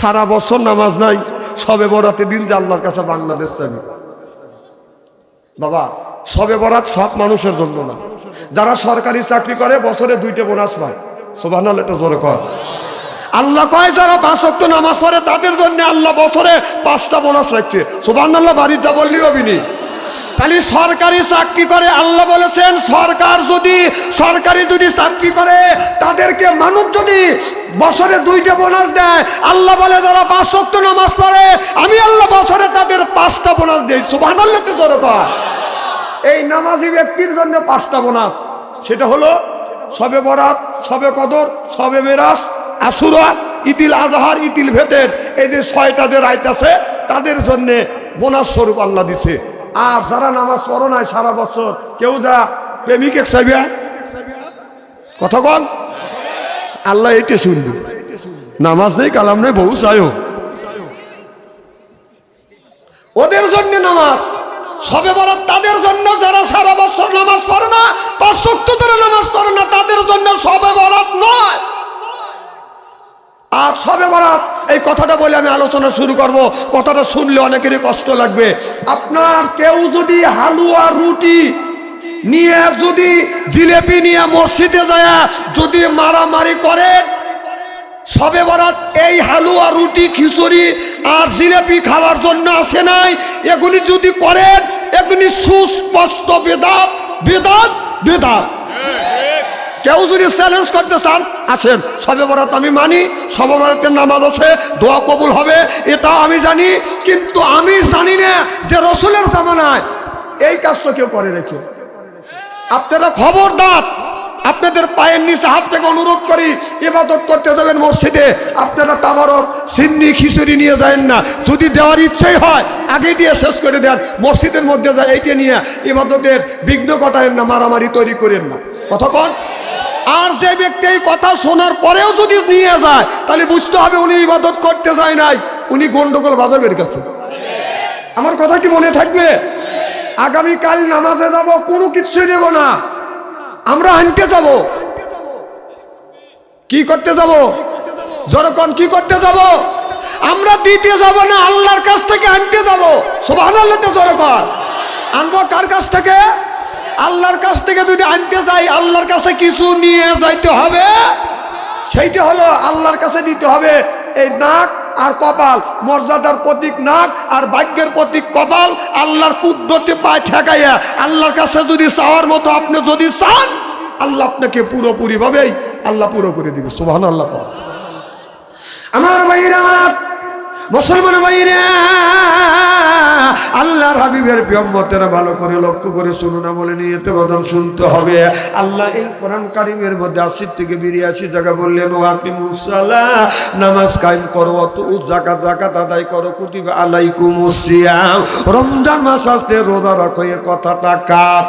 সারা বছর নামাজ নাই, সবে বরাতে দিন যে আল্লাহর কাছে বাংলাদেশ চাবি বাবা, সবে বরাত সব মানুষের জন্য না। যারা সরকারি চাকরি করে, বছরে দুইটা বোনাস পায়। সোভান এটা জোরে আল্লাহ কয়, যারা পাঁচ অক্ট নামাজ পড়ে, তাদের জন্য আল্লাহ বছরে পাঁচটা বোনাস রাখছে। সোভান আল্লাহ বাড়ির যা বললেও অবিনি তাহলে সরকারি চাকরি করে, আল্লাহ বলেছেন, সরকার যদি, সরকারি যদি চাকরি করে, তাদেরকে মানুষ যদি বছরে দুইটা বোনাস দেয়, আল্লাহ বলে, যারা পাঁচ অক্ট নামাজ পড়ে, আমি আল্লাহ বছরে তাদের পাঁচটা বোনাস দিই। আল্লাহ একটু জোরে কর এই নামাজি ব্যক্তির জন্য পাঁচটা বোনাস, সেটা হলো সবে বরাত, সবে কদর, সবে মেরাস আসুরা ইতিল আজহার ইতিল ভেতের এই যে ছয়টা যে রাইত আছে, তাদের জন্যে বোনাস স্বরূপ আল্লাহ দিছে। আর যারা নামাজ পড়ো নাই সারা বছর, কেউ যা প্রেমিক এক কথা কন। আল্লাহ এইটা শুনবে। নামাজ নেই, কালাম নেই বহু চাইও ওদের জন্য নামাজ। সবে বরাত তাদের জন্য যারা সারা বছর নামাজ পড়ে না পাঁচ শক্ত ধরে নামাজ পড়ে না, তাদের জন্য সবে বরাত নয়। আর সবে বরাত, এই কথাটা বলে আমি আলোচনা শুরু করব। কথাটা শুনলে অনেকেরই কষ্ট লাগবে। আপনার কেউ যদি হালুয়া রুটি নিয়ে যদি জিলেপি নিয়ে মসজিদে যায়, যদি মারামারি করে, সবে বরাত এই হালুয়া রুটি, খিচুড়ি আর জিলেপি খাওয়ার জন্য আসে নাই, এগুলি যদি করেন, এগুলি সুস্পষ্ট বেদাত বেদাত বেদাত। কেউ যদি চ্যালেঞ্জ করতে চান, আসেন। সবে বরাত আমি মানি, সবে বরাতের নামাজ আছে, দোয়া কবুল হবে, এটা আমি জানি, কিন্তু আমি জানি না যে রসুলের জামানায় এই কাজটা কেউ করে রেখে আপনারা খবরদার, আপনাদের পায়ের নিচে হাত থেকে অনুরোধ করি, ইবাদত করতে যাবেন মসজিদে, আপনারা তাবারক, সিন্নি, খিচুড়ি নিয়ে যাবেন না। যদি দেওয়ার ইচ্ছেই হয়, আগে দিয়ে শেষ করে দেন, মসজিদের মধ্যে যায় এইটা নিয়ে ইবাদতের বিঘ্ন ঘটায়েন না, মারামারি তৈরি করেন না। কন? আর যে ব্যক্তি এই কথা শোনার পরেও যদি নিয়ে যায়, তাহলে বুঝতে হবে উনি ইবাদত করতে যায় নাই, উনি গন্ডগোল বাজাবের কাছে। আমার কথা কি মনে থাকবে? আগামীকাল নামাজে যাব, কোনো কিছুই নেব না। আমরা আনতে যাব। কি করতে যাব? যখন কি করতে যাব? আমরা দিতে যাব না, আল্লাহর কাছ থেকে আনতে যাব। সোভান আল্লাহতে জোরকর আনব কার কাছ থেকে? আল্লাহর কাছ থেকে যদি আনতে যাই আল্লাহর কাছে কিছু নিয়ে যাইতে হবে। সেইটা হলো আল্লাহর কাছে দিতে হবে। এই নাক আর কপাল, মর্যাদার প্রতীক নাক আর ভাগ্যের প্রতীক কপাল, আল্লাহর কুদ্দতে পায় ঠেকাইয়া আল্লাহর কাছে যদি চাওয়ার মতো আপনি যদি চান, আল্লাহ আপনাকে পুরোপুরিভাবেই, আল্লাহ পুরো করে দিবে। সুবহান আল্লাহ। আমার ভাইরা আমার মুসলমান ভাইরা আল্লাহর হাবিবের পিয়ম্বতেরা ভালো করে লক্ষ্য করে শুনুন বলে নিয়ে বদল শুনতে হবে। আল্লাহ এই কোরআন কারিমের মধ্যে আশি থেকে বিরিয়াশি জায়গা বললেন, ও আপনি নামাজ কায়েম করো অত জাকাত জাকাত আদায় করো, কুতিবা আলাইকুম সিয়াম। রমজান মাস আসতে রোজা রাখো, এ কথাটা কাট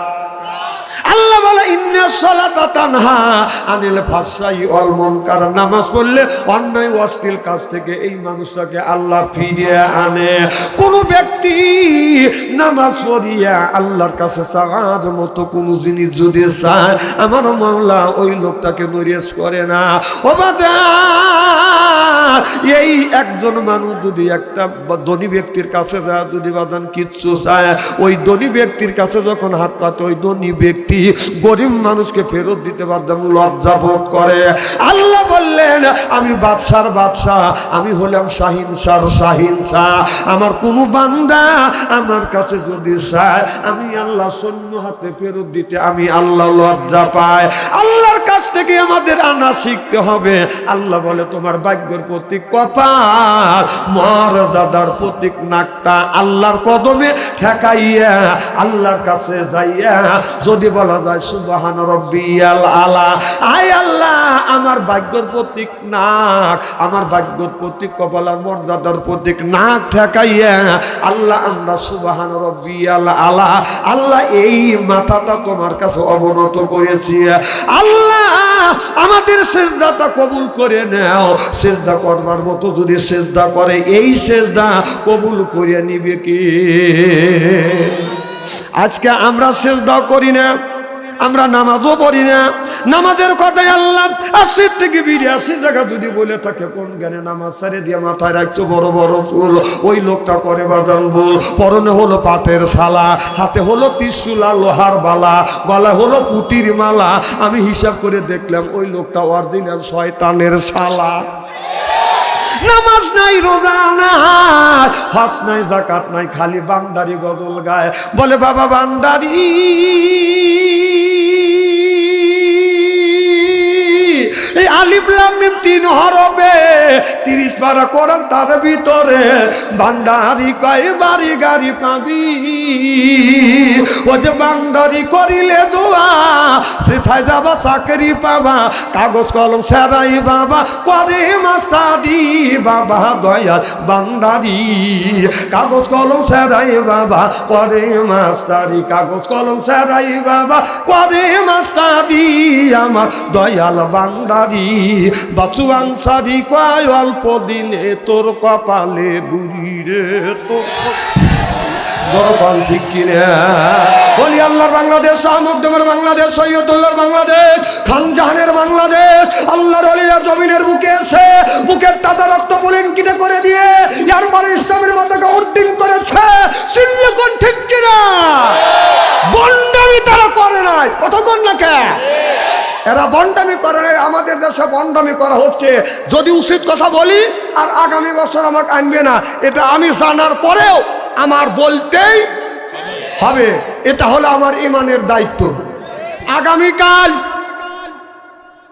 আল্লাহ বলে, ইন্না তানহা আনিল ফাসাই ওয়াল মুনকার। নামাজ পড়লে অন্যায় অশ্লীল কাজ থেকে এই মানুষটাকে আল্লাহ ফিরিয়ে আনে। কোন ব্যক্তি নামাজ পড়িয়া আল্লাহর কাছে চাঁদ মতো কোন জিনিস যদি চায়, আমার মামলা ওই লোকটাকে নরিয়াজ করে না। ও বাদা এই একজন মানুষ যদি একটা ধনী ব্যক্তির কাছে যায়, যদি বাজান কিচ্ছু চায়, ওই ধনী ব্যক্তির কাছে যখন হাত পাতে, ওই ধনী ব্যক্তি গরিব মানুষকে ফেরত দিতে পারতাম লজ্জা বোধ করে। আল্লাহ বললেন, আমি বাদশার বাদশাহ, আমি হলাম শাহিন শাহ শাহিন শাহ। আমার কোনো বান্দা আমার কাছে যদি চায়, আমি আল্লাহ সৈন্য হাতে ফেরত দিতে আমি আল্লাহ লজ্জা পাই। আল্লাহর কাছ থেকে আমাদের আনা শিখতে হবে। আল্লাহ বলে, তোমার ভাগ্যের প্রতীক কপাল প্রতীক নাকটা আল্লাহর কদমে ঠেকাইয়া আল্লাহর কাছে যাইয়া যদি বলা যায়, সুবাহান রব্বিয়াল আলা আয় আল্লাহ, আমার ভাগ্যের প্রতীক নাক, আমার ভাগ্যের প্রতীক কপাল মর্যাদার প্রতীক নাক ঠেকাইয়া আল্লাহ, আমরা সুবাহান রব্বিয়াল আলা, আল্লাহ এই মাথাটা তোমার কাছে অবনত করেছি। আল্লাহ আমাদের সেজদাটা কবুল করে নাও। সেজদা করবার মতো যদি সেজদা করে, এই সেজদা কবুল করে নিবে কি? আজকে আমরা সেজদা করি না। আমরা নামাজও পড়ি না। নামাজের কথাই আল্লাহ আশি থেকে বিরাশি জায়গা যদি বলে থাকে, কোন জ্ঞানে নামাজ সারে দিয়ে মাথায় রাখছো বড় বড় ফুল ওই লোকটা করে বাদান ভুল। পরনে হলো পাটের শালা, হাতে হলো ত্রিশুলা লোহার বালা গলা হলো পুতির মালা। আমি হিসাব করে দেখলাম ওই লোকটা অরিজিনাল শয়তানের শালা। নামাজ নাই, রোজা নাই, হজ নাই জাকাত নাই, খালি বান্দারি গজল গায়। বলে, বাবা, বান্দারি। এই আলিফ লাম মিম তিন হরবে তিরিশ পারা করান তার ভিতরে, ভান্ডারি কয় বাড়ি গাড়ি পাবি। ও যে বান্দারি করিলে দোয়া, সেথায় যাবা চাকরি পাবা, কাগজ কলম সেরাই বাবা, করে মাস্টারি বাবা দয়া বান্দারি, কাগজ কলম সেরাই বাবা, করে মাস্টারি, কাগজ কলম সেরাই বাবা, করে মাস্টারি আমার দয়াল বান্দারি। বাচু আনসারি কয়, অল্প দিনে তোর কপালে বুড়ি রে, তোর ঠিক কিনা? আল্লাহর বাংলাদেশ শাহমুদ্দমের বাংলাদেশ, সৈয়দুল্লাহর বাংলাদেশ, খানজাহানের বাংলাদেশ, আল্লাহর অলিয়া জমিনের বুকে এসে বুকের তাজা রক্ত কিনে করে দিয়ে এরপরে ইসলামের মধ্যে উদ্দিন করেছে। সিল্লিকন ঠিক কিনা? বন্ডামি তারা করে নাই। কতক্ষণ না কে? এরা বন্ডামি করে নাই। আমাদের দেশে বন্ডামি করা হচ্ছে। যদি উচিত কথা বলি, আর আগামী বছর আমাকে আনবে না, এটা আমি জানার পরেও আমার বলতেই হবে। এটা হলো আমার ইমানের দায়িত্ব। আগামীকাল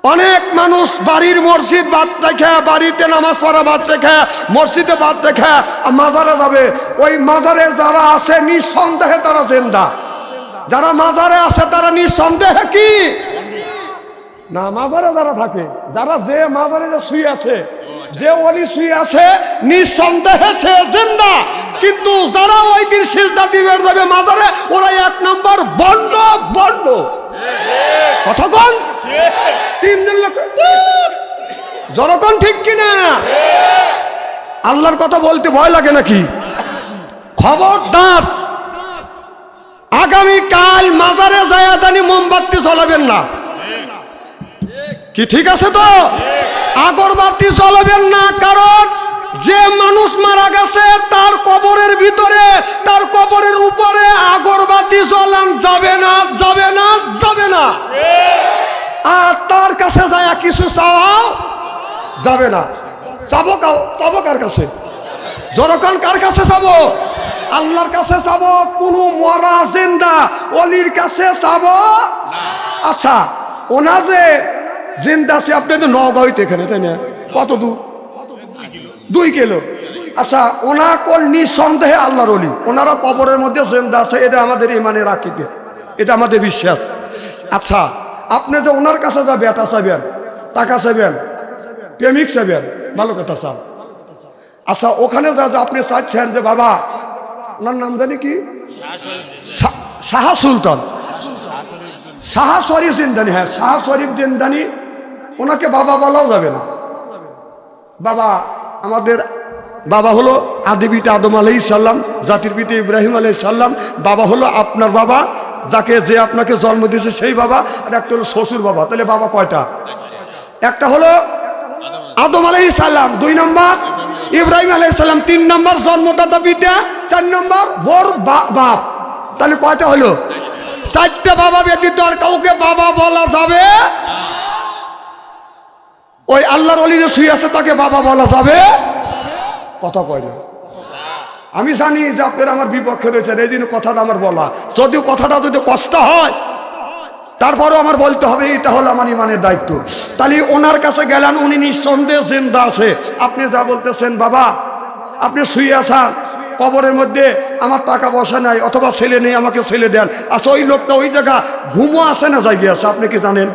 অনেক মানুষ বাড়ির মসজিদ বাদ রেখে, বাড়িতে নামাজ পড়া বাদ রেখে, মসজিদে বাদ রেখে মাজারে যাবে। ওই মাজারে যারা আছে, নিঃসন্দেহে তারা জেন্দা। যারা মাজারে আছে, তারা নিঃসন্দেহে কি? না, মাজারে যারা থাকে, যারা যে মাজারে যে শুয়ে আছে, যে অলি শুয়ে আছে, নিঃসন্দেহে সে জিন্দা। কিন্তু যারা ওই দিন সিজদা দিবে যাবে মাজারে ওরা এক নম্বর বন্ড বন্ড। কতক্ষণ? তিনজন লোক। জনগণ ঠিক কিনা? আল্লাহর কথা বলতে ভয় লাগে নাকি? খবরদার। আগামী কাল মাজারে জায়াদানি মোমবাতি জ্বলাবেন না। কি ঠিক আছে তো? আগরবাতি জ্বলাবেন না, কারণ যে মানুষ মারা গেছে, তার কবরের ভিতরে, তার কবরের উপরে আগরবাতি জ্বলান যাবে না যাবে না যাবে না। আর তার কাছে যায় কিছু চাওয়াও যাবে না। চাবো কাও চাবো কার কাছে? যখন কার কাছে যাব? আল্লাহর কাছে যাব, কোনো মরা জিন্দা অলির কাছে যাব? আচ্ছা ওনা যে জিন্দা আছে আপনি তো নগাঁওতে এখানে, তাই না? কত দূর? দুই কিলো। আচ্ছা ওনা কল নিঃসন্দেহে আল্লাহর অলি ওনারা কবরের মধ্যে জিন্দা আছে, এটা আমাদের ইমানে রাখিতে এটা আমাদের বিশ্বাস। আচ্ছা আপনি যে ওনার কাছে যা বেটা চাইবেন টাকা চাইবেন প্রেমিক চাইবেন ভালো কথা চান আচ্ছা ওখানে যা আপনি চাচ্ছেন যে বাবা, ওনার নাম জানি কি? শাহ সুলতান। শাহ শরীফ জিন্দানি হ্যাঁ শাহ শরীফ জিন্দানি ওনাকে বাবা বলাও যাবে না। বাবা, আমাদের বাবা হলো আদিবিতে আদম আলাই সাল্লাম জাতির পিতা ইব্রাহিম আলাই সাল্লাম বাবা হলো আপনার বাবা, যাকে যে আপনাকে জন্ম দিয়েছে সেই বাবা, আর একটা হলো শ্বশুর বাবা। তাহলে বাবা কয়টা? একটা হলো আদম আলাই সাল্লাম দুই নম্বর ইব্রাহিম আলাই সাল্লাম তিন নম্বর জন্মদাতা পিতা, চার নম্বর বোর বাপ। তাহলে কয়টা হলো? চারটে বাবা ব্যতীত আর কাউকে বাবা বলা যাবে ওই আল্লাহর অলিরে শুয়ে আছে, তাকে বাবা বলা যাবে? কথা কয় না। আমি জানি যে আপনারা আমার বিপক্ষে রয়েছেন, এই জন্য কথাটা আমার বলা। যদিও কথাটা যদি কষ্ট হয়, তারপরও আমার বলতে হবে, এটা হলো আমার ইমানের দায়িত্ব। তাহলে ওনার কাছে গেলেন, উনি নিঃসন্দেহে জিন্দা আছে। আপনি যা বলতেছেন, বাবা, আপনি শুয়ে আছেন, কবরের মধ্যে আমার টাকা পয়সা নাই, অথবা ছেলে নেই, আমাকে ছেলে দেন। আচ্ছা ওই লোকটা ওই জায়গা ঘুমো আসে না জায়গায় আছে, আপনি কি জানেন?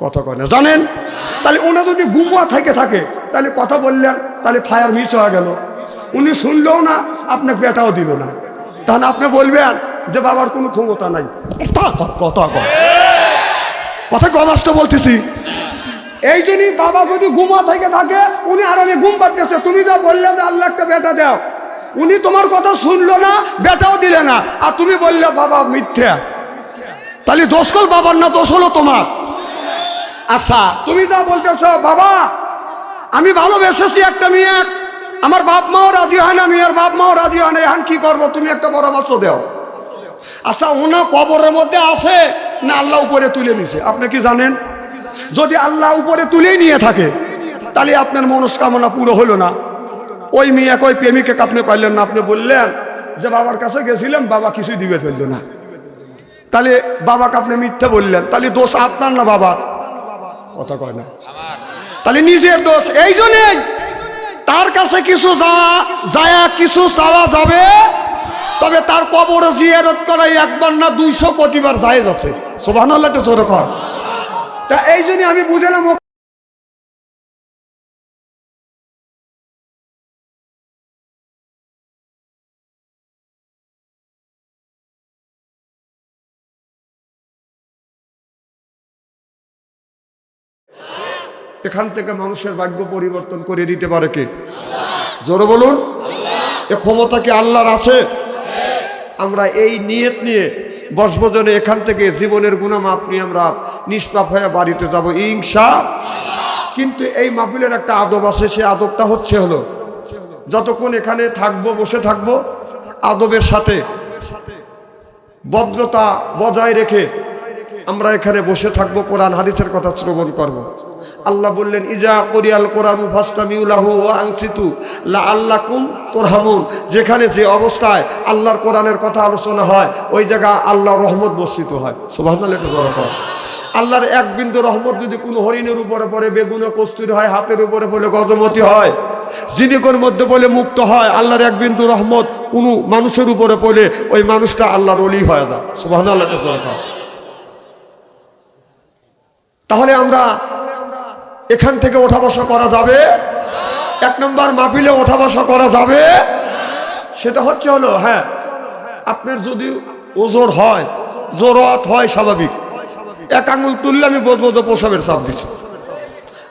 কথা কয় না। জানেন? তাহলে ওনা যদি গুমুয়া থেকে থাকে, তাহলে কথা বললেন, তাহলে ফায়ার মিস হয়ে গেল। উনি শুনলেও না আপনাকে বেটাও দিল না। তাহলে আপনি বলবেন যে বাবার কোনো ক্ষমতা নাই। কথা কথা কথা বলতেছি। এই জন্যই বাবা যদি গুমা থেকে থাকে, উনি আর আমি ঘুম পাচ্ছে তুমি যা বললে যে আল্লাহ একটা বেটা দাও। উনি তোমার কথা শুনলো না, বেটাও দিলে না। আর তুমি বললে বাবা মিথ্যা। তাহলে দোষ কল বাবার না, দোষ হলো তোমার। আচ্ছা তুমি যা বলতেছ, বাবা, আমি ভালোবেসেছি একটা মেয়ে। আমার বাপ মাও রাজি হয় না, মেয়ের বাপ মাও রাজি হয় না। এখন কি করব? তুমি একটা পরামর্শ দাও। আচ্ছা ওনা কবরের মধ্যে আছে না আল্লাহ উপরে তুলে নিছে আপনি কি জানেন? যদি আল্লাহ উপরে তুলেই নিয়ে থাকে, তাহলে আপনার মনস্কামনা পুরো হলো না। ওই মেয়ে ওই প্রেমিকে আপনি পাইলেন না। আপনি বললেন যে, বাবার কাছে গেছিলাম, বাবা কিছুই দিবে ফেলল না। তাহলে বাবাকে আপনি মিথ্যে বললেন। তাহলে দোষ আপনার না বাবার? কথা কয় না। তাহলে নিজের দোষ, এই জন্যই তার কাছে কিছু যাওয়া যায়, কিছু চাওয়া যাবে, তবে তার কবর জিয়ারত করাই একবার না দুইশো কোটিবার জায়েজ আছে। সোভান আল্লাহ তো জোর কর। তা এই জন্য আমি বুঝলাম এখান থেকে মানুষের ভাগ্য পরিবর্তন করে দিতে পারে কে? জোরে বলুন। এ ক্ষমতা কি আল্লাহর আছে? আমরা এই নিয়ত নিয়ে বসবজনে এখান থেকে জীবনের গুণামাপ নিয়ে আমরা নিষ্পাপ হয়ে বাড়িতে যাব ইংসা কিন্তু এই মাহফিলের একটা আদব আছে, সে আদবটা হচ্ছে হলো, যতক্ষণ এখানে থাকব, বসে থাকব, আদবের সাথে ভদ্রতা বজায় রেখে আমরা এখানে বসে থাকব, কোরআন, হাদিসের কথা শ্রবণ করব। আল্লাহ বললেন, ইজা করিয়াল কোরআন ফাস্তামিউলাহু আংসিতু লা আল্লাকুম তোরহামুন যেখানে যে অবস্থায় আল্লাহর কোরআনের কথা আলোচনা হয়, ওই জায়গা আল্লাহর রহমত বর্ষিত হয় সুবহানাল্লাহ, একটু জোরে কর। আল্লাহর এক বিন্দু রহমত যদি কোনো হরিণের উপরে পড়ে বেগুনে কস্তুরি হয়, হাতের উপরে পড়লে গজমতি হয় জিনিকর মধ্যে বলে মুক্ত হয়, আল্লাহর এক বিন্দু রহমত কোনো মানুষের উপরে পড়লে ওই মানুষটা আল্লাহর অলি হয়ে যায় সুবহানাল্লাহ, একটু জোরে কর। তাহলে আমরা এখান থেকে ওঠা বসা করা যাবে? এক নম্বর মাপিলে ওঠা বসা করা যাবে? সেটা হচ্ছে হলো হ্যাঁ আপনার যদি ওজোর হয়, জোরত হয় স্বাভাবিক। এক আঙুল তুললে আমি বসবো যে প্রসাবের চাপ দিচ্ছি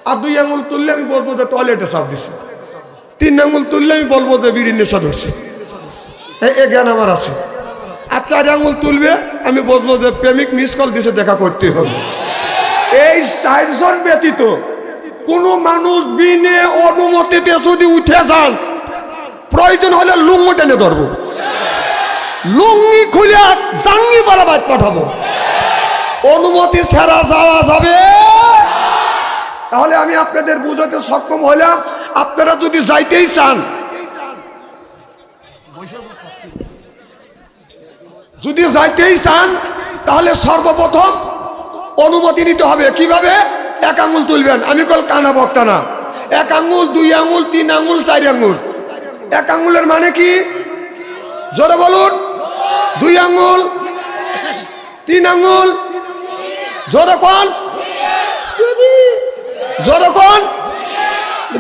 আর দুই আঙুল তুললে আমি বলব যে টয়লেটে চাপ দিচ্ছি তিন আঙুল তুললে আমি বলব যে বিড়ির নেশা ধরছি। এ জ্ঞান আমার আছে। আর চার আঙুল তুলবে, আমি বলব যে প্রেমিক মিস কল দিছে, দেখা করতে হবে। এই চারজন ব্যতীত কোন মানুষ বিনে অনুমতিতে যদি উঠে যান, প্রয়োজন হলে লুঙ্গি টেনে ধরবো। লুঙ্গি খুলে জাঙ্গি বারাবাদ পাঠাবো। অনুমতি ছাড়া যাওয়া যাবে? তাহলে আমি আপনাদের বুঝাতে সক্ষম হলাম আপনারা যদি যাইতেই চান। যদি যাইতেই চান, তাহলে সর্বপ্রথম অনুমতি নিতে হবে। কীভাবে? এক আঙুল তুলবেন। আমি কল কানা বক্তা না। এক আঙুল, দুই আঙুল, তিন আঙুল, চার আঙুল। এক আঙুলের মানে কি? জোরে বলুন। দুই আঙুল, তিন আঙুল। জোরে কোন? জোরে কোন?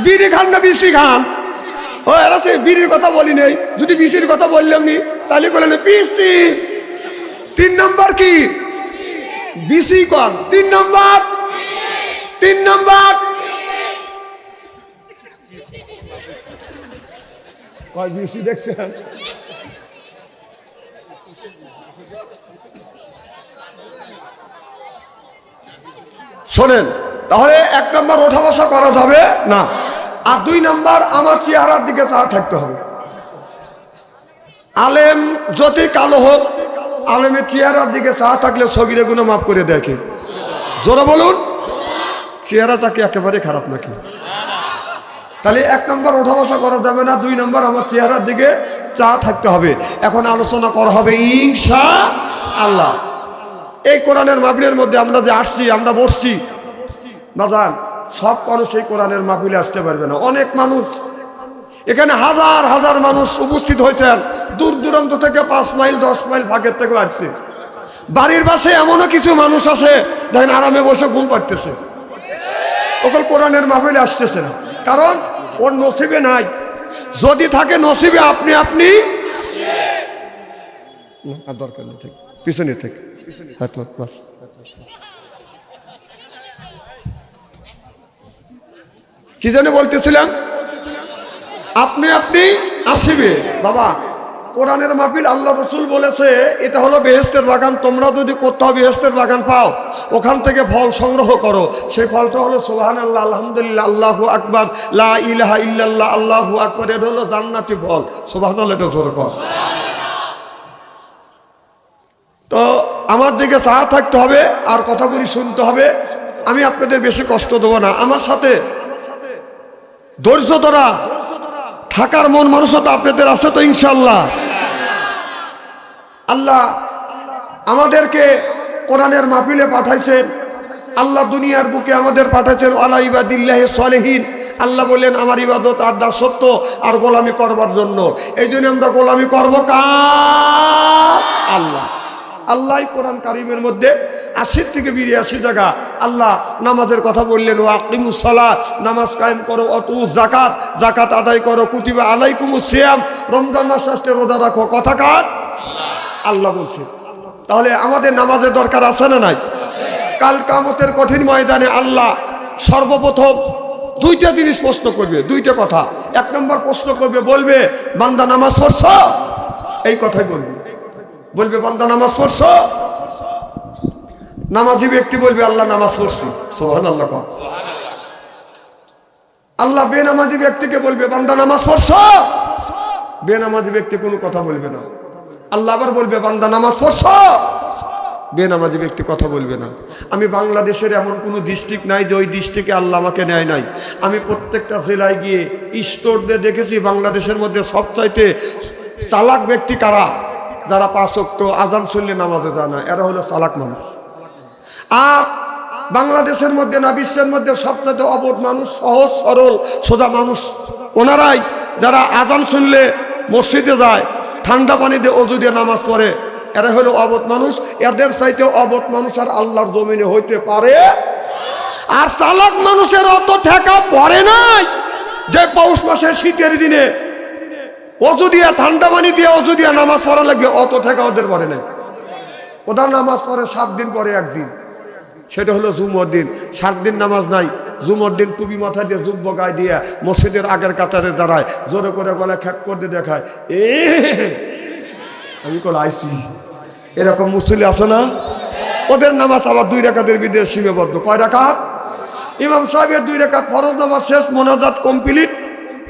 বিড়ি খান না বিসি খান? ও, এরা সে বিড়ির কথা বলি নেই। যদি বিসির কথা বললাম নি তাহলে বলেন পিসি তিন নম্বর কি? বিসি কন? তিন নম্বর? তিন নম্বর। দেখছেন? শোনেন, তাহলে এক নম্বর ওঠা বসা করা যাবে? না। আর দুই নম্বর, আমার চেহারার দিকে চা থাকতে হবে। আলেম যতই কালো হোক, আলেমের চেহারার দিকে চা থাকলে সগিরে গুলো মাফ করে দেখে। জোরে বলুন। চেহারাটা কি একেবারে খারাপ নাকি? তাহলে এক নম্বর ওঠা বসা করা যাবে না, দুই নম্বর আমার চেহারার দিকে চা থাকতে হবে। এখন আলোচনা করা হবে ইনশা আল্লাহ। এই কোরআনের মাহফিলের মধ্যে আমরা যে আসছি, আমরা বসছি। বাজান সব মানুষ এই কোরআনের মাহফিলে আসতে পারবে না। অনেক মানুষ, এখানে হাজার হাজার মানুষ উপস্থিত হয়েছেন। দূর দূরান্ত থেকে পাঁচ মাইল, দশ মাইল ফাঁকের থেকে আসছে। বাড়ির পাশে এমনও কিছু মানুষ আছে, দেখেন আরামে বসে ঘুম পাড়তেছে। ওকে কোরআনের মাহফিলে আসতেছে না। কারণ ওর নসিবে নাই। যদি থাকে নসিবে আপনি আপনি? দরকার নেই পিছনে বাস। কি জানি বলতেছিলাম? আপনি আপনি আসিবে। বাবা কোরআনের মাহফিল আল্লাহ রসুল বলেছে, এটা হলো বেহেস্তের বাগান, তোমরা যদি কোথাও বেহেস্তের বাগান পাও, ওখান থেকে ফল সংগ্রহ করো। সেই ফলটা হলো সোহান আল্লাহ আলহামদুলিল্লাহ, আল্লাহু আকবর, লা ইলাহা ইল্লাল্লাহ, আল্লাহু আকবর, এটা হলো জান্নাতি ফল। সোহান এটা তো আমার দিকে চা থাকতে হবে, আর কথাগুলি শুনতে হবে। আমি আপনাদের বেশি কষ্ট দেবো না। আমার সাথে ধৈর্য ধরা থাকার মন মানুষতা আপনাদের আছে তো ইনশাল্লাহ আল্লাহ আমাদেরকে কোরআনের মাহফিলে পাঠাইছেন, আল্লাহ দুনিয়ার বুকে আমাদের পাঠাইছেন আল্লাহ ইবাদিল্লাহ সালেহীন। আল্লাহ বললেন, আমার ইবাদত আর দাসত্ব আর গোলামি করবার জন্য। এই জন্য আমরা গোলামি করব কার? আল্লাহ। আল্লাহ কোরআন কারিমের মধ্যে আশির থেকে বিরিয়াশি জায়গা আল্লাহ নামাজের কথা বললেন ও আকিমুসলা নামাজ কায়েম করো, অত জাকাত জাকাত আদায় করো, কুতিবা আলাইকুমু সিয়াম, রমজান মাস আসলে রোজা রাখো। কথা কার? আল্লাহ বলছে। তাহলে আমাদের নামাজের দরকার আছে না নাই? কাল কামতের কঠিন ময়দানে আল্লাহ সর্বপ্রথম দুইটা জিনিস প্রশ্ন করবে, দুইটা কথা। এক নম্বর প্রশ্ন করবে, বলবে, বান্দা নামাজ পড়ছ? এই কথাই বলবে। বলবে, বান্দা, নামাজ পড়ছ? নামাজি ব্যক্তি বলবে, আল্লাহ, নামাজ পড়ছি। সোহান আল্লাহ আল্লাহ বেনামাজি ব্যক্তিকে বলবে, বান্দা, নামাজ পড়ছ? বেনামাজি ব্যক্তি কোনো কথা বলবে না। আল্লাহ আবার বলবে, বান্দা, নামাজ পড়ছ? বেনামাজি ব্যক্তি কথা বলবে না। আমি বাংলাদেশের এমন কোনো ডিস্ট্রিক্ট নাই যে ওই ডিস্ট্রিক্টে আল্লাহ আমাকে নেয় নাই। আমি প্রত্যেকটা জেলায় গিয়ে স্টোরদের দেখেছি, বাংলাদেশের মধ্যে সবচাইতে চালাক ব্যক্তি কারা? যারা পাঁচ পাঁচক্ত আজান শুনলে নামাজে যায় না, এরা হলো চালাক মানুষ। আর বাংলাদেশের মধ্যে না, বিশ্বের মধ্যে সবচেয়ে অবধ মানুষ, সহজ, সরল, সোজা মানুষ, ওনারাই যারা আজান শুনলে মসজিদে যায়, ঠান্ডা পানি দিয়ে অজু দিয়ে নামাজ পড়ে, এরা হলো অবধ মানুষ। এদের চাইতে অবধ মানুষ আর আল্লাহর জমিনে হইতে পারে। আর চালাক মানুষের অত ঠেকা পড়ে নাই যে পৌষ মাসের শীতের দিনে অজু দিয়ে ঠান্ডা পানি দিয়ে অজু দিয়ে নামাজ পড়া লাগবে, অত ঠেকা ওদের পড়ে নাই। ওরা নামাজ পড়ে সাত দিন পরে একদিন। সেটা হলো জুমর দিন। সাত দিন নামাজ নাই। জুমর দিন টুপি মাথা দিয়ে যুব গায়ে দিয়ে মসজিদের আগের কাতারে দাঁড়ায়, জোরে করে গলা খ্যাক করে দেখায়, এ, আমি কল আইসি এরকম মুসলি আছে না? ওদের নামাজ আবার দুই রেখাতের বিদেশ সীমাবদ্ধ। কয় রাখাত? ইমাম সাহেবের দুই রেখাত ফরজ নামাজ শেষ, মোনাজাত কমপ্লিট।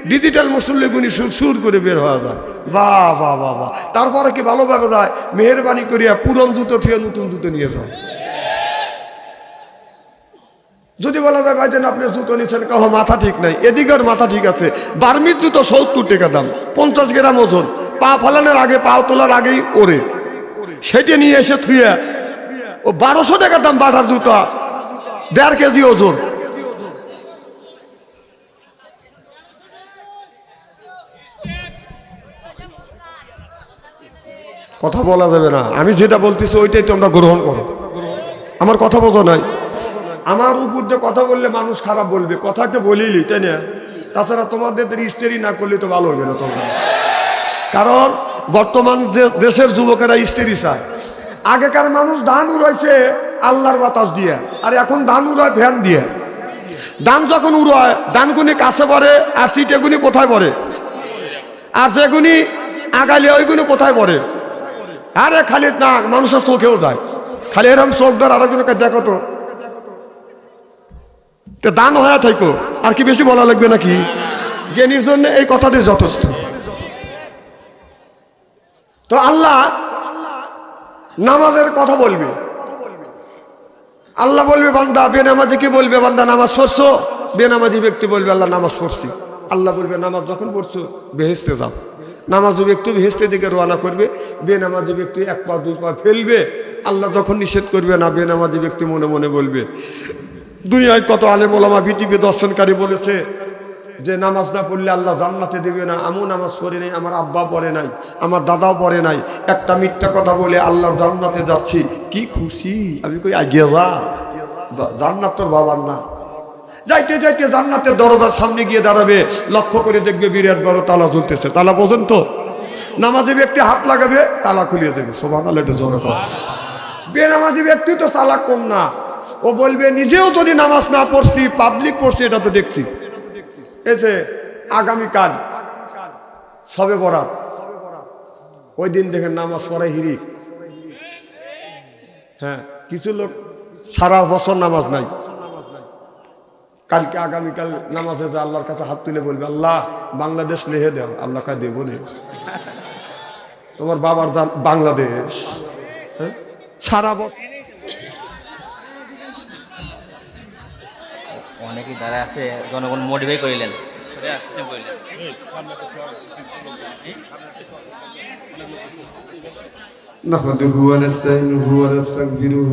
ডিজিটাল মুসল্লি গুনি সুর সুর করে বের হওয়া যায়। বাহ বাহ বাহ বাহ। তারপরে কি ভালোভাবে যায়? মেহরবানি করিয়া পুরন জুতো থেকে নতুন জুতো নিয়ে যায় যদি বলা যায় ভাই আপনি জুতো নিচ্ছেন কাহ, মাথা ঠিক নাই। এদিকের মাথা ঠিক আছে। বার্মির জুতো সত্তর টাকা দাম। পঞ্চাশ গ্রাম ওজন। পা ফালানোর আগে, পা তোলার আগেই ওরে সেটা নিয়ে এসে থুয়ে ও, বারোশো টাকা দাম বাটার জুতো। দেড় কেজি ওজন। কথা বলা যাবে না। আমি যেটা বলতেছি ওইটাই তোমরা গ্রহণ করো। আমার কথা বোঝো নাই? আমার উপর দিয়ে কথা বললে মানুষ খারাপ বলবে, কথাকে বলিলি, তাই না? তাছাড়া তোমাদের স্ত্রী না করলে তো ভালো হবে না তোমরা কারণ বর্তমান যে দেশের যুবকেরা স্ত্রী চায়। আগেকার মানুষ ধান উড়াইছে আল্লাহর বাতাস দিয়ে, আর এখন ধান উড়ায় ফ্যান দিয়ে। ধান যখন উড়ায় ধানগুনি কাছে পড়ে, আর সিটেগুনি কোথায় পড়ে? আর সেগুনি আগালে ওইগুলো কোথায় পড়ে? আরে খালি না, মানুষের চোখেও যায়। খালি এরকম চোখ ধর আরেকজনকে দেখো তো। দান হয়ে থাকো আর কি বেশি বলা লাগবে নাকি? জ্ঞানীর জন্য এই কথাটি যথেষ্ট। তো আল্লাহ নামাজের কথা বলবে। আল্লাহ বলবে, বান্দা, বেনামাজি কি বলবে? বান্দা, নামাজ পড়ছো? বেনামাজি ব্যক্তি বলবে, আল্লাহ নামাজ পড়ছি। আল্লাহ বলবে, নামাজ যখন পড়ছো বেহেস্তে যাও। নামাজি ব্যক্তি বেহেস্তের দিকে রওনা করবে, বেনামাজি ব্যক্তি এক পা, দুই পা ফেলবে, আল্লাহ যখন নিষেধ করবে না, বেনামাজি ব্যক্তি মনে মনে বলবে, দুনিয়ায় কত আলেম ওলামা বিটিভি দর্শনকারী বলেছে যে নামাজ না পড়লে আল্লাহ জান্নাতে দেবে না। আমিও নামাজ পড়ে নাই, আমার আব্বা পড়ে নাই, আমার দাদাও পড়ে নাই। একটা মিথ্যা কথা বলে আল্লাহর জান্নাতে যাচ্ছি, কি খুশি? আমি কই আগিয়ে যা জান্নাত তোর বাবার না। যাইতে যাইতে জান্নাতের দরজার সামনে গিয়ে দাঁড়াবে। লক্ষ্য করে দেখবে বিরাট বড় তালা ঝুলতেছে তালা বোঝেন তো? নামাজি ব্যক্তি হাত লাগাবে, তালা খুলিয়ে দেবে। সোভান এটা জোরে বেনামাজি ব্যক্তি তো চালাক কম না। ও বলবে, নিজেও যদি নামাজ না পড়ছি পাবলিক পড়ছি, এটা তো দেখছি। এসে আগামীকাল, সবে বরাত। ওই দিন দেখেন নামাজ পড়ে হিরিক হ্যাঁ কিছু লোক সারা বছর নামাজ নাই। কালকে আগামীকাল নামাজে যে আল্লাহর কাছে হাত তুলে বলবে আল্লাহ বাংলাদেশ লেহে দেও আল্লাহ কাছে দেবো নে তোমার বাবার দান বাংলাদেশ হ্যাঁ? সারা বছর অনেকেই দ্বারা আছে জনগণ মডিফাই করিলেন সিস্টেম করিলেন نحمده ونستعينه ونستغفره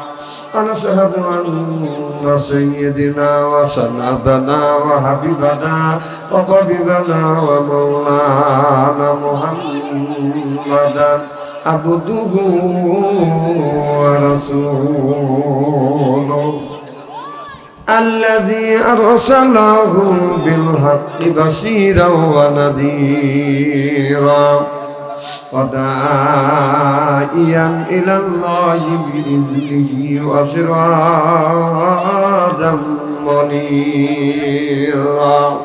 ونشهد أن سيدنا وسندنا وحبيبنا وقربنا ومولانا محمدا عبده ورسوله الذي أرسله بالحق بشيرا ونذيرا وداعيا إلى الله بإذنه وسراجا منيرا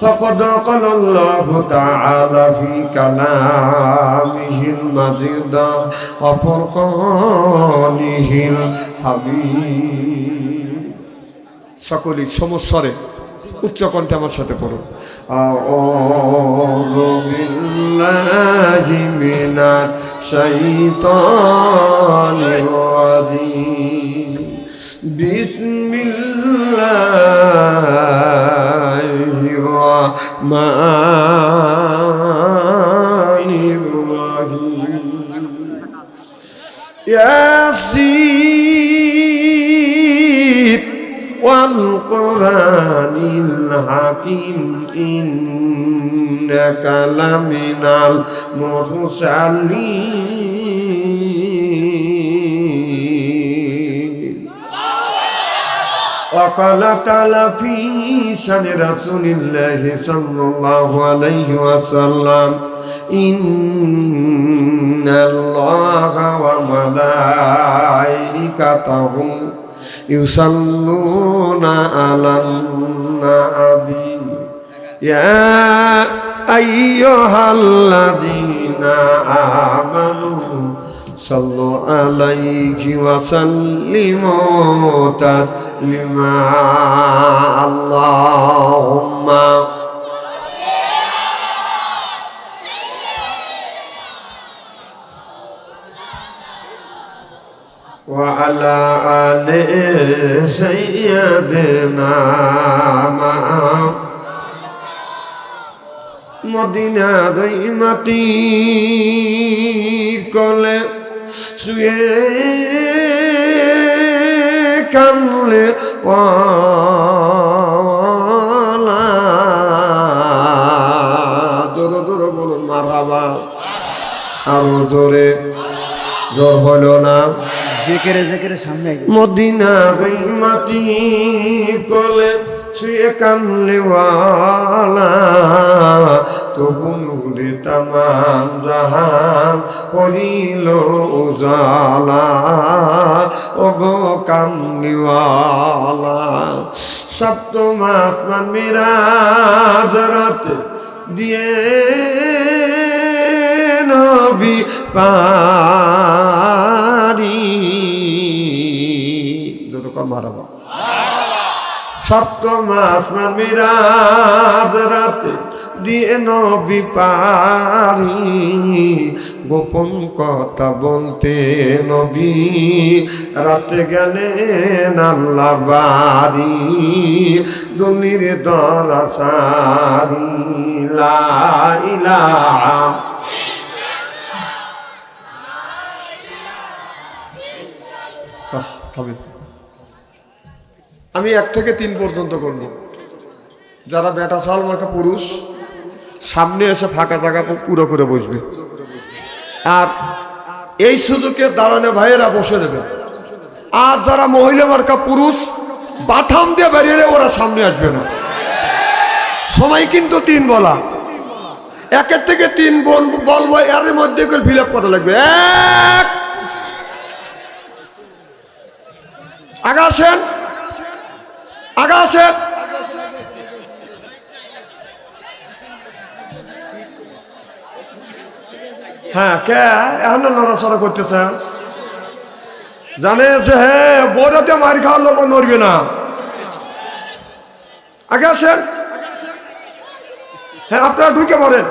فقد قال الله تعالى في كلامه المجيد وفرقانه الحبيب সকলেই সমস্বরে উচ্চ কণ্ঠে আমার সাথে বিল্লাহি মিনাশ والقرآن الحكيم إنك لمن المرسلين وقال تعالى في شان رسول الله صلى الله عليه وسلم إن الله وملائكته ইউসাল্লুনা আলান নাবি ইয়া আইয়ুহাল্লাযীনা আমানু সাল্লু আলাইহি ওয়া সাল্লিমু তাসলিমা আল্লাহুম্মা وعلى آل سيدنا محمد মদিনার ওই মাটির কলে শুয়ে কানলে ওয়ালা জোরে জোরে বলুন মারাবা আরো জোরে জোর হলো না জেকেরে জেকেরে সামনে। মদিনা গই মাটি কলে শুয়ে কামলেওয়ালা তবু নূরে তামাম জাহান করিল উজালা ও গো কামলিওয়ালা, সপ্তম আসমান মিরাজ রাতে দিয়ে নবী পারি যতক্ষণ মারাবা সপ্তম আসমান মিরাজ রাতে দিয়ে নবী পারি। গোপন কথা বলতে নবী, রাতে গেলেন আল্লাহর বাড়ি। দুনির দরা সারি লাইলা থামেন। আমি এক থেকে তিন পর্যন্ত করব। যারা বেটা সাল মার্কা পুরুষ, সামনে এসে ফাঁকা জায়গা পুরো করে বসবে। আর এই সুযোগে দাঁড়ানো ভাইয়েরা বসে দেবে। আর যারা মহিলা মার্কা পুরুষ, বাথাম দিয়ে বেরিয়ে ওরা সামনে আসবে না। সময় কিন্তু তিন বলা। একের থেকে তিন বোন বলব, এর মধ্যে করে ফিল আপ করা লাগবে। এক! আগা আসেন আগা আসেন হ্যাঁ কে? এখন নড়াচড়া করতেছেন জানে যে হ্যাঁ বইটাতে মার খাওয়ার লোক নড়বে না। আগে আসেন হ্যাঁ আপনারা ঢুকে পড়েন।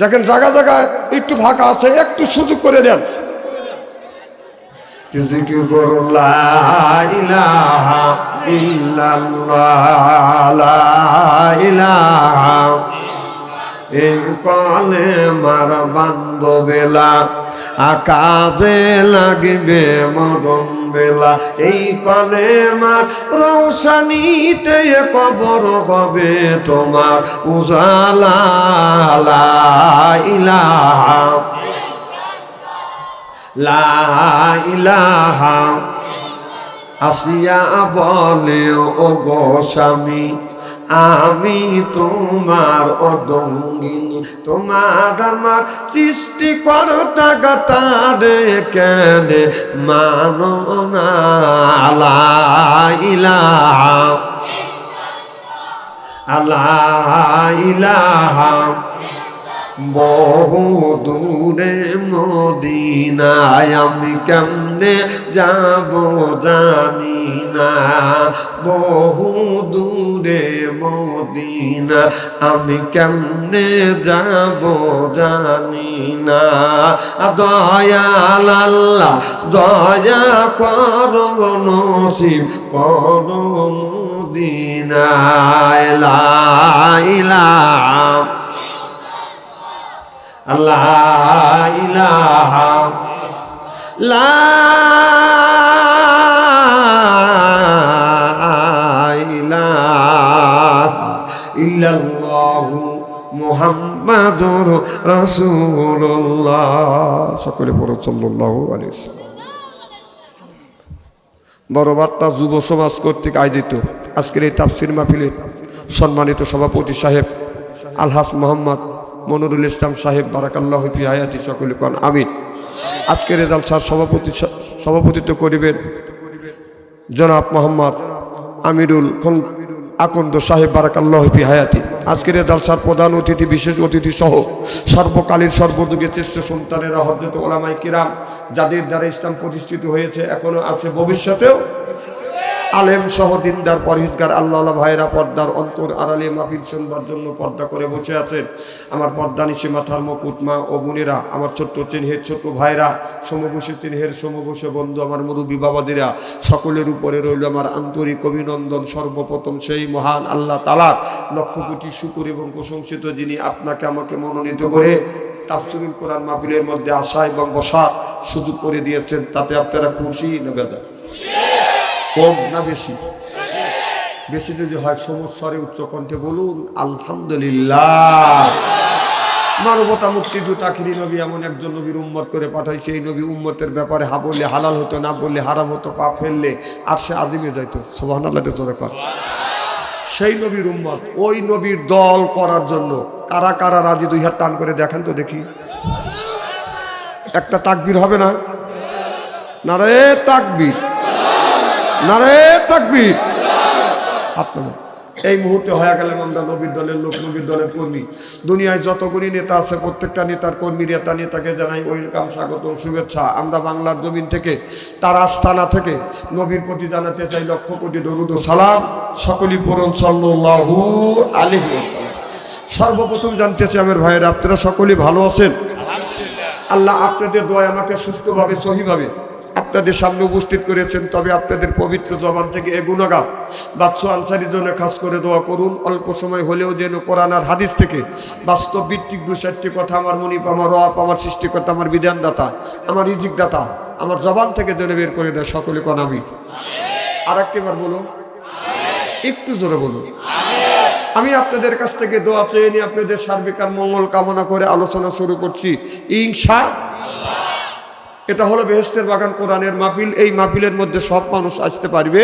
দেখেন, জায়গা জায়গায় একটু ফাঁকা আছে, একটু সুযোগ করে দেন। জিকির লা ইলাহা ইল্লাল্লাহ এই কলে মার বান্ধবেলা, আকাশে লাগবে মরম বেলা। এই কলে মার রৌশানিতে কবর হবে তোমার। উজালা ইলাহা। আসিয়া বলে ও গো স্বামী, আমি তোমার অডঙ্গিনী তোমার আমার সৃষ্টি করতা গাতারে কেনে মানো না। ইলাহা আল্লাহ ইলাহা বহু দূরে মদিনায় আমি কেমনে যাব জানি না। বহু দূরে মদিনা আমি কেমনে যাব জানি না। দয়াল আল্লাহ, দয়া করো নসিব করো মদিনায়। লা ইলাহা আল্লাহ সকলে বড় বার্তা যুব সমাজ কর্তৃক আয়োজিত আজকের এই তাফসির মাহফিলে সম্মানিত সভাপতি সাহেব আলহাস মোহাম্মদ মনুরুল ইসলাম সাহেব, বারাকাল্লাহ হায়াতি সকলে কন, আমিন। আজকের রেজাল্ট স্যার সভাপতি সভাপতিত্ব করিবেন জনাব মোহাম্মদ আমিরুল আকন্দ সাহেব, বারাকাল্লাহ হায়াতি। আজকের রেজাল্ট স্যার প্রধান অতিথি, বিশেষ অতিথি সহ সর্বকালীন সর্বযুগে শ্রেষ্ঠ সন্তানেরা হজরত ওলামাই কিরাম, যাদের দ্বারা ইসলাম প্রতিষ্ঠিত হয়েছে, এখনও আছে ভবিষ্যতেও। আলেম সহ দিনদার, পরহিজগার, আল্লাহ ভাইরা পর্দার অন্তর আড়ালে মাহফিল শুনবার জন্য পর্দা করে বসে আছেন আমার পর্দা নিশে মাথার মুকুট, মা ও বোনেরা, আমার ছোট্ট চিহ্নের ছোট্ট ভাইরা সমবসে চিহ্নের সমবসে বন্ধু, আমার মুরব্বী বাবাদিরা, সকলের উপরে রইল আমার আন্তরিক অভিনন্দন। সর্বপ্রথম সেই মহান আল্লাহ তালার লক্ষ কোটি শুকুর এবং প্রশংসিত যিনি আপনাকে আমাকে মনোনীত করে তাফসিরুল কোরআন মাহফিলের মধ্যে আসা এবং বসার সুযোগ করে দিয়েছেন, তাতে আপনারা খুশি না বেদা? কম না বেশি? বেশি যদি হয় সমস্যারে উচ্চ কণ্ঠে বলুন, আলহামদুলিল্লাহ। মানবতা মুক্তি দুটাখিরি নবী? এমন একজন নবীর উম্মত করে পাঠাই সেই নবী উম্মতের ব্যাপারে হা বললে হালাল হতো, না বললে হারাম হতো, পা ফেললে আর সে আজিমে যাইতো। সোভান জোরে কর। সেই নবীর উম্মত, ওই নবীর দল করার জন্য কারা কারা রাজি? দুই হাত টান করে দেখেন তো দেখি। একটা তাকবির হবে না? না রে, তাকবীর। নারে আপনার এই মুহূর্তে হয়ে গেলেন আমরা নবীর দলের লোক নবীর দলের কর্মী। দুনিয়ায় যতগুলি নেতা আছে প্রত্যেকটা নেতার কর্মী নেতা নেতাকে জানাই ওয়েলকাম স্বাগত শুভেচ্ছা। আমরা বাংলার জমিন থেকে তার আস্থানা থেকে নবীর প্রতি জানাতে চাই লক্ষ কোটি দরুদ সালাম। সকলই পূরণ আলাইহি ওয়াসাল্লাম। সর্বপ্রথম জানতে চাই আমার ভাইয়েরা আপনারা সকলেই ভালো আছেন? আল্লাহ আপনাদের দোয়া আমাকে সুস্থভাবে সহিভাবে আপনাদের সামনে উপস্থিত করেছেন, তবে আপনাদের পবিত্র জবান থেকে এ গুণাগাত বাদশু আনসারির জন্য খাস করে দোয়া করুন। অল্প সময় হলেও যেন কোরআন আর হাদিস থেকে বাস্তব ভিত্তিক দু চারটি কথা আমার মনিপ আমার রব, আমার সৃষ্টিকর্তা, আমার বিধানদাতা, আমার রিজিক দাতা আমার জবান থেকে যেন বের করে দেয় সকলে কন আমি। আর একটিবার বলুন। একটু জোরে বলুন। আমি আপনাদের কাছ থেকে দোয়া চেয়ে নিয়ে আপনাদের সার্বিক আর মঙ্গল কামনা করে আলোচনা শুরু করছি। ইংসা এটা হলো বেহেস্তের বাগান কোরআনের মাহফিল। এই মাহফিলের মধ্যে সব মানুষ আসতে পারবে।